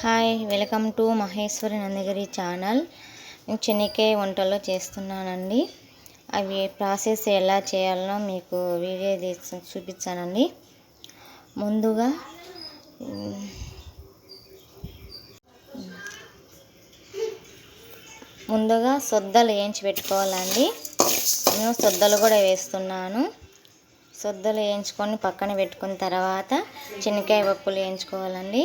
Hi welcome to Maheshwari Nandagiri channel. నేను చెనిక్కాయ వంటలు చేస్తున్నానండి. అవి ప్రాసెస్ ఎలా చేయాలో మీకు వీడియో తీసి చూపించానండి ముందుగా ముందుగా సొద్దలు వేయించి పెట్టుకోవాలండి. నేను సొద్దలు కూడా వేస్తున్నాను. సొద్దలు వేయించుకొని పక్కన పెట్టుకున్న తర్వాత చెనక్కాయ పప్పులు వేయించుకోవాలండి.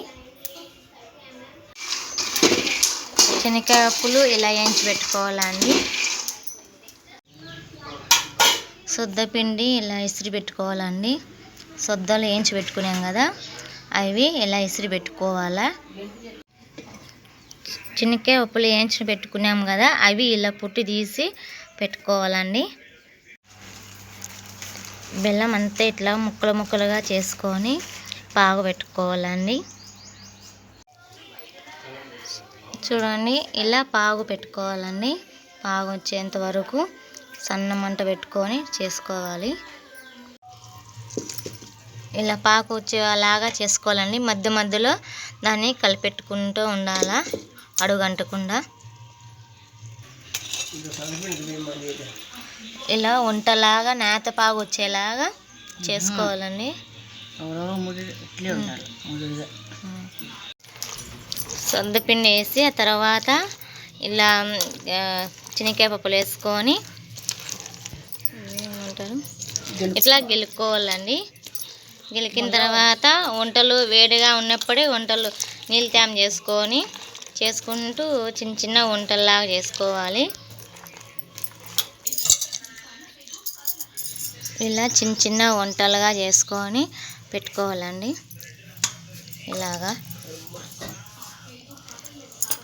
శనగకాయ పప్పులు ఇలా వేయించి పెట్టుకోవాలండి సొద్ద పిండి ఇలా ఇసిరి పెట్టుకోవాలండి సొద్దలు వేయించి పెట్టుకున్నాం కదా అవి ఇలా ఇసిరి పెట్టుకోవాలా? శనక్కాయ పప్పులు వేయించి పెట్టుకున్నాం కదా అవి ఇలా పుట్టి తీసి పెట్టుకోవాలండి బెల్లం అంతా ఇట్లా ముక్కలు ముక్కలుగా చేసుకొని పాగు పెట్టుకోవాలండి చూడండి ఇలా పాగు పెట్టుకోవాలండి. పాగు వచ్చేంత వరకు సన్న మంట పెట్టుకొని చేసుకోవాలి. ఇలా పాకు వచ్చేలాగా చేసుకోవాలండి. మధ్య మధ్యలో దాన్ని కలిపెట్టుకుంటూ ఉండాలా అడుగంటకుండా. ఇలా వంటలాగా నేత పాగు వచ్చేలాగా చేసుకోవాలండి. సొందపిండి వేసి ఆ తర్వాత ఇలా ఆ, శనగకాయ పప్పులు వేసుకొని ఏమంటారు? ఇట్లా గెలుక్కోవాలండి గెలికిన తర్వాత వంటలు వేడిగా ఉన్నప్పుడే వంటలు నీళ్ళు తేమ చేసుకొని చేసుకుంటూ చిన్న చిన్న వంటల్లాగా చేసుకోవాలి. ఇలా చిన్న చిన్న వంటలుగా చేసుకొని పెట్టుకోవాలండి. ఇలాగా.